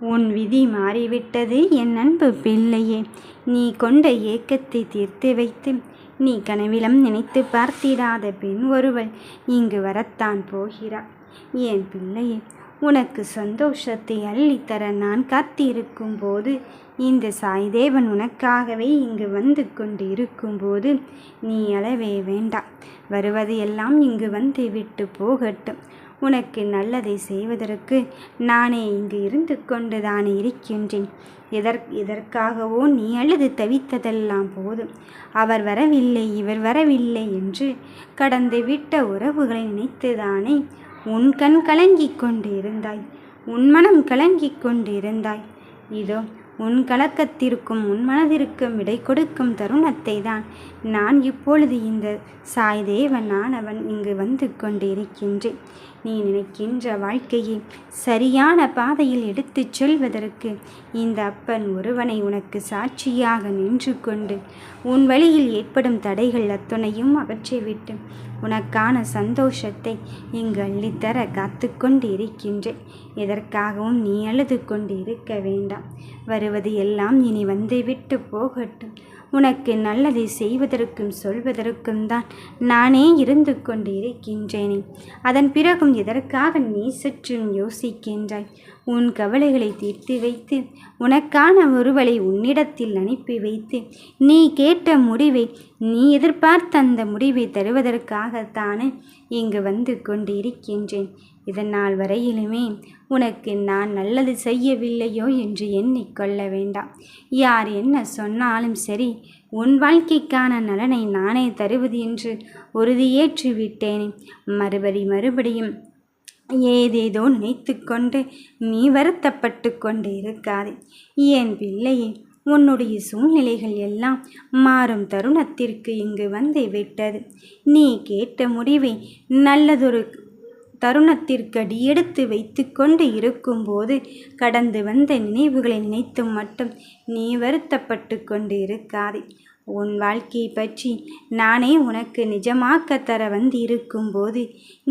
உன் விதி மாறிவிட்டது என் அன்பு பிள்ளையே. நீ கொண்ட ஏக்கத்தை தீர்த்து வைத்து நீ கனவிலும் நினைத்து பார்த்திடாத பெண் ஒருவள் இங்கு வரத்தான் போகிறாள் என் பிள்ளையே உனக்கு சந்தோஷத்தை அள்ளித்தர நான் காத்திருக்கும் போது இந்த சாய்தேவன் உனக்காகவே இங்கு வந்து கொண்டு இருக்கும்போது நீ அளவே வேண்டாம். வருவது எல்லாம் இங்கு வந்து விட்டு போகட்டும். உனக்கு நல்லதை செய்வதற்கு நானே இங்கு இருந்து கொண்டு தானே இருக்கின்றேன். எதற் எதற்காகவோ நீ அழுது தவித்ததெல்லாம் போதும். அவர் வரவில்லை இவர் வரவில்லை என்று கடந்து விட்ட உறவுகளை நினைத்துதானே உன் கண் கலங்கிக் கொண்டு இருந்தாய் உன் மனம் கலங்கிக் கொண்டு இருந்தாய் இதோ உன் கலக்கத்திற்கும் உன் மனதிற்கும் விடை கொடுக்கும் தருணத்தை தான் நான் இப்பொழுது இந்த சாய் தேவன் அவன் இங்கு வந்து கொண்டிருக்கின்றேன். நீ நினைக்கின்ற வாழ்க்கையை சரியான பாதையில் எடுத்துச் செல்வதற்கு இந்த அப்பன் ஒருவனை உனக்கு சாட்சியாக நின்று கொண்டு உன் வழியில் ஏற்படும் தடைகள் அத்துணையும் அகற்றிவிட்டு உனக்கான சந்தோஷத்தை இங்கு அள்ளித்தர காத்து கொண்டு இருக்கின்றேன் எதற்காகவும் நீ அழுது கொண்டு இருக்க வேண்டாம். வருவது எல்லாம் இனி வந்துவிட்டு போகட்டும். உனக்கு நல்லதை செய்வதற்கும் சொல்வதற்கும் தான் நானே இருந்து கொண்டு இருக்கின்றேனே அதன் பிறகும் எதற்காக நீ சற்றும் யோசிக்கின்றாய்? உன் கவலைகளை தீர்த்து வைத்து உனக்கான ஒருவளை உன்னிடத்தில் அனுப்பி வைத்து நீ கேட்ட முடிவை நீ எதிர்பார்த்த அந்த முடிவை தருவதற்காகத்தானே இங்கு வந்து கொண்டிருக்கின்றேன். இதனால் வரையிலுமே உனக்கு நான் நல்லது செய்யவில்லையோ என்று எண்ணிக்கொள்ள வேண்டாம். யார் என்ன சொன்னாலும் சரி உன் வாழ்க்கைக்கான நலனை நானே தருவது என்று உறுதியேற்று விட்டேனே மறுபடி மறுபடியும் ஏதேதோ நினைத்து கொண்டு நீ வருத்தப்பட்டு கொண்டு இருக்காதே என் பிள்ளையே உன்னுடைய சூழ்நிலைகள் எல்லாம் மாறும் தருணத்திற்கு இங்கு வந்து விட்டது. நீ கேட்ட முடிவை நல்லதொரு தருணத்திற்கு அடியெடுத்து வைத்து கொண்டு இருக்கும்போது கடந்து வந்த நினைவுகளை நினைத்தும் மட்டும் நீ வருத்தப்பட்டு கொண்டு இருக்காதே உன் வாழ்க்கையை பற்றி நானே உனக்கு நிஜமாக்க தர வந்து இருக்கும்போது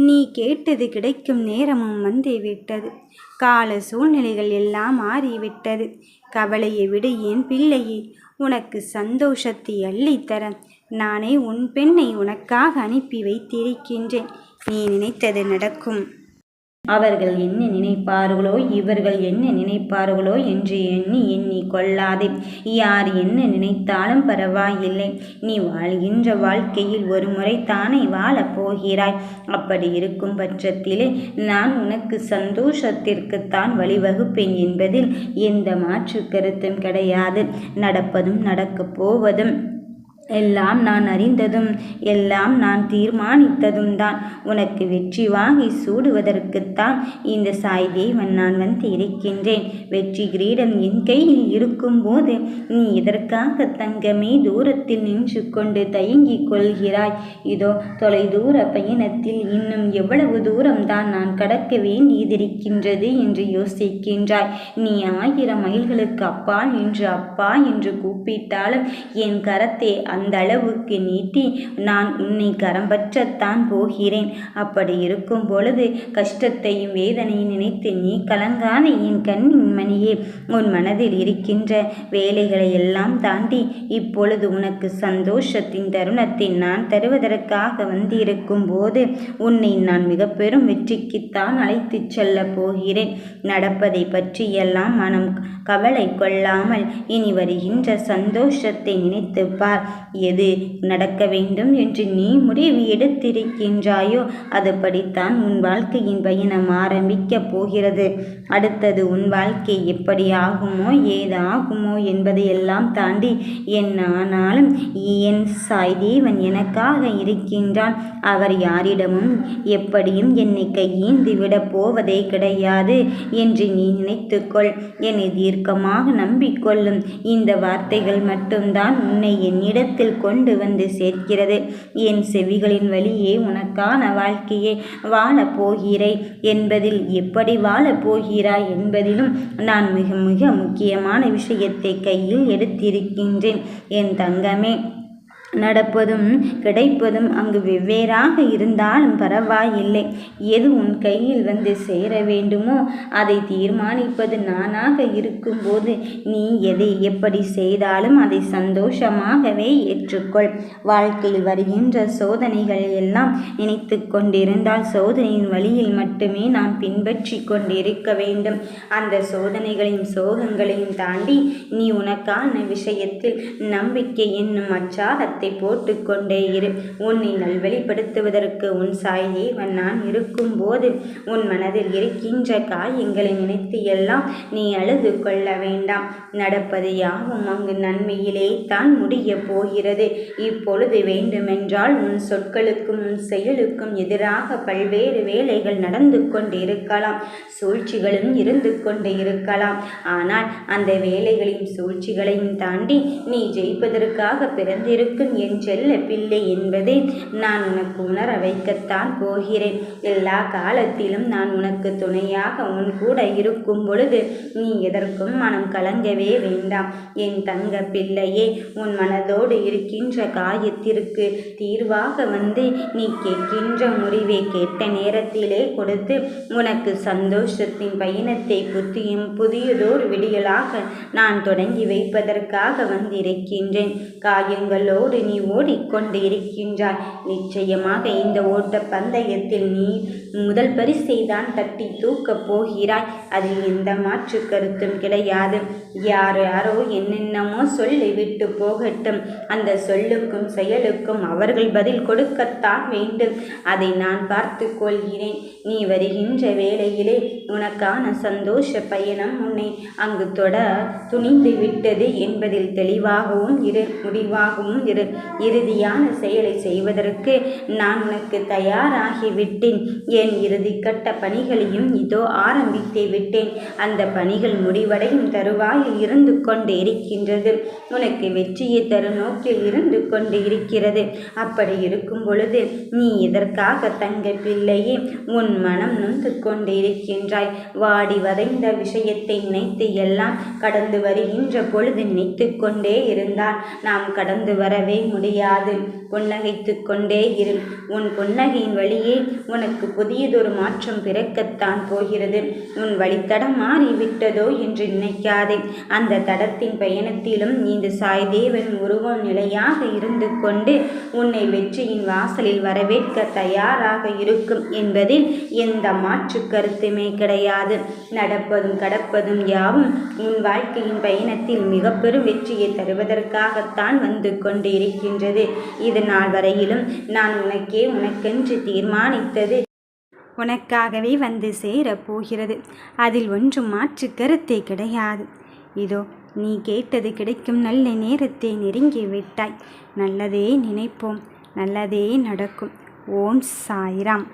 நீ கேட்டது கிடைக்கும் நேரமும் வந்து விட்டது கால சூழ்நிலைகள் எல்லாம் மாறிவிட்டது. கவலையை விடு என் பிள்ளையே உனக்கு சந்தோஷத்தை அள்ளித்தர நானே உன் பெண்ணை உனக்காக அனுப்பி வைத்திருக்கின்றேன். நீ நினைத்தது நடக்கும். அவர்கள் என்ன நினைப்பார்களோ இவர்கள் என்ன நினைப்பார்களோ என்று எண்ணி எண்ணி கொள்ளாதே. யார் என்ன நினைத்தாலும் பரவாயில்லை. நீ வாழ்கின்ற வாழ்க்கையில் ஒரு முறை தானே வாழப் போகிறாய். அப்படி இருக்கும் பட்சத்திலே நான் உனக்கு சந்தோஷத்திற்குத்தான் வழிவகுப்பேன் என்பதில் எந்த மாற்று கருத்தும் கிடையாது. நடப்பதும் நடக்கப் போவதும் எல்லாம் நான் அறிந்ததும் எல்லாம் நான் தீர்மானித்ததும் தான் உனக்கு வெற்றி வாங்கி சூடுவதற்குத்தான் இந்த சாய் தேவன் நான் வந்து இருக்கின்றேன். வெற்றி கிரீடம் என் கையில் இருக்கும்போது நீ எதற்காக தங்கமே தூரத்தில் நின்று கொண்டு தயங்கிக் கொள்கிறாய்? இதோ தொலை தூர பயணத்தில் இன்னும் எவ்வளவு தூரம் தான் நான் கடக்க வேண்டியதிருக்கின்றது என்று யோசிக்கின்றாய். நீ ஆயிரம் மைல்களுக்கு அப்பா என்று அப்பா என்று கூப்பிட்டாலும் என் கரத்தை அந்த அளவுக்கு நீட்டி நான் உன்னை கரம்பற்றத்தான் போகிறேன். அப்படி இருக்கும் பொழுது கஷ்டத்தையும் வேதனையும் நினைத்து நீ கலங்கான என் கண்ணின் மணியே. உன் மனதில் இருக்கின்ற வேலைகளை எல்லாம் தாண்டி இப்பொழுது உனக்கு சந்தோஷத்தின் தருணத்தை நான் தருவதற்காக வந்திருக்கும் போது உன்னை நான் மிக பெரும் வெற்றிக்குத்தான் அழைத்துச் செல்ல போகிறேன். நடப்பதை பற்றியெல்லாம் மனம் கவலை கொள்ளாமல் இனி வருகின்ற சந்தோஷத்தை நினைத்து பார். எது நடக்க வேண்டும் என்று நீ முடிவு எடுத்திருக்கின்றாயோ அதுபடித்தான் உன் வாழ்க்கையின் பயணம் ஆரம்பிக்கப் போகிறது. அடுத்தது உன் வாழ்க்கை எப்படி ஆகுமோ ஏதாகுமோ என்பதையெல்லாம் தாண்டி என் ஆனாலும் என் சாய் தேவன் எனக்காக இருக்கின்றான். அவர் யாரிடமும் எப்படியும் என்னை கையேந்து விடப் போவதே கிடையாது என்று நீ நினைத்துக்கொள். என்னை தீர்க்கமாக நம்பிக்கொள்ளும் இந்த வார்த்தைகள் மட்டும்தான் உன்னை என்னிடத்தில் இடத்தில் கொண்டு வந்து சேர்க்கிறது. என் செவிகளின் வழியே உனக்கான வாழ்க்கையை வாழப்போகிறேன் என்பதில் எப்படி வாழப் போகிறாய் என்பதிலும் நான் மிக மிக முக்கியமான விஷயத்தை கையில் எடுத்திருக்கின்றேன். என் தங்கமே நடப்பதும் கிடைப்பதும் அங்கு வெவ்வேறாக இருந்தாலும் பரவாயில்லை. எது உன் கையில் வந்து சேர வேண்டுமோ அதை தீர்மானிப்பது நானாக இருக்கும்போது நீ எதை எப்படி செய்தாலும் அதை சந்தோஷமாகவே ஏற்றுக்கொள். வாழ்க்கையில் வருகின்ற சோதனைகள் எல்லாம் நினைத்து கொண்டிருந்தால் சோதனையின் வழியில் மட்டுமே நாம் பின்பற்றி கொண்டிருக்க வேண்டும். அந்த சோதனைகளையும் சோகங்களையும் தாண்டி நீ உனக்கான விஷயத்தில் நம்பிக்கை என்னும் அச்சாரத்தை வார்த்தை போட்டுக்கொண்டே இரு. உன்னை நல்வழிப்படுத்துவதற்கு உன் சாய் தேவன் நான் இருக்கும்போது உன் மனதில் இருக்கின்ற காயங்களை நினைத்து எல்லாம் நீ அழுது கொள்ள வேண்டாம். நடப்பது யாவும் அங்கு நன்மையிலே தான் முடிய போகிறது. இப்பொழுது வேண்டுமென்றால் உன் சொற்களுக்கும் உன் செயலுக்கும் எதிராக பல்வேறு வேலைகள் நடந்து கொண்டு இருக்கலாம் சூழ்ச்சிகளும் இருந்து கொண்டு இருக்கலாம். ஆனால் அந்த வேலைகளின் சூழ்ச்சிகளையும் தாண்டி நீ ஜெயிப்பதற்காக பிறந்திருக்கும் என் செல்ல பிள்ளை என்பதை நான் உனக்கு உணர வைக்கத்தான் போகிறேன். எல்லா காலத்திலும் நான் உனக்கு துணையாக உன் கூட இருக்கும் பொழுது நீ எதற்கும் மனம் கலங்கவே வேண்டாம். என் தங்க பிள்ளையே உன் மனதோடு இருக்கின்ற காயத்திற்கு தீர்வாக வந்து நீ கேட்கின்ற முறிவை கேட்ட நேரத்திலே கொடுத்து உனக்கு சந்தோஷத்தின் பயணத்தை புத்தியும் புதியதோர் விடியலாக நான் தொடங்கி வைப்பதற்காக வந்திருக்கின்றேன். காயங்களோடு நீ ஓடிக்கொண்டு இருக்கின்றாய். நிச்சயமாக இந்த ஓட்ட பந்தயத்தில் நீ முதல் பரிசை தான் தட்டி தூக்கப் போகிறாய். அதில் எந்த மாற்று கருத்தும் கிடையாது. யார் யாரோ என்னென்னமோ சொல்லிவிட்டு போகட்டும். அந்த சொல்லுக்கும் செயலுக்கும் அவர்கள் பதில் கொடுக்கத்தான் வேண்டும். அதை நான் பார்த்து கொள்கிறேன். நீ வருகின்ற வேளையிலே உனக்கான சந்தோஷ பயணம் உன்னை அங்கு தொட துணிந்து விட்டது என்பதில் தெளிவாகவும் இரு முடிவாகவும் இரு. இறுதியான செயலை செய்வதற்கு நான் உனக்கு தயாராகிவிட்டேன். என் இறுதிக்கட்ட பணிகளையும் இதோ ஆரம்பித்தே விட்டேன். அந்த பணிகள் முடிவடையும் தருவாயில் இருந்து கொண்டு இருக்கின்றது. உனக்கு வெற்றியை தரும் நோக்கில் இருந்து கொண்டு இருக்கிறது. அப்படி இருக்கும் பொழுது நீ இதற்காக தங்க பிள்ளையே? உன் மனம் நொந்து கொண்டு இருக்கின்றாய். வாடி வதைந்த விஷயத்தை நினைத்து எல்லாம் கடந்து வருகின்ற பொழுது நினைத்து கொண்டே இருந்தால் நாம் கடந்து வரவே முடியாது. புன்னகைத்து கொண்டே இரு. உன் புன்னகையின் வழியே உனக்கு புதியதொரு மாற்றம் பிறக்கத்தான் போகிறது. உன் வழித்தடம் மாறிவிட்டதோ என்று நினைக்காதே. அந்த தடத்தின் பயணத்திலும் இந்த சாய்தேவன் உருவம் நிலையாக இருந்து கொண்டு உன்னை வெற்றியின் வாசலில் வரவேற்க தயாராக இருக்கும் என்பதில் எந்த மாற்று கருத்துமே கிடையாது. நடப்பதும் கடப்பதும் யாவும் உன் வாழ்க்கையின் பயணத்தில் மிக பெரும் வெற்றியை தருவதற்காகத்தான் வந்து கொண்டிருக்கின்றது. இது நாள் வரையிலும் நான் உனக்கே உனக்கென்று தீர்மானித்தது. உனக்காகவே வந்து சேரப் போகிறது. அதில் ஒன்றும் மாற்று கருத்தே கிடையாது. இதோ நீ கேட்டது கிடைக்கும் நல்ல நேரத்தை நெருங்கி விட்டாய். நல்லதே நினைப்போம். நல்லதே நடக்கும். ஓம் சாய்ராம்.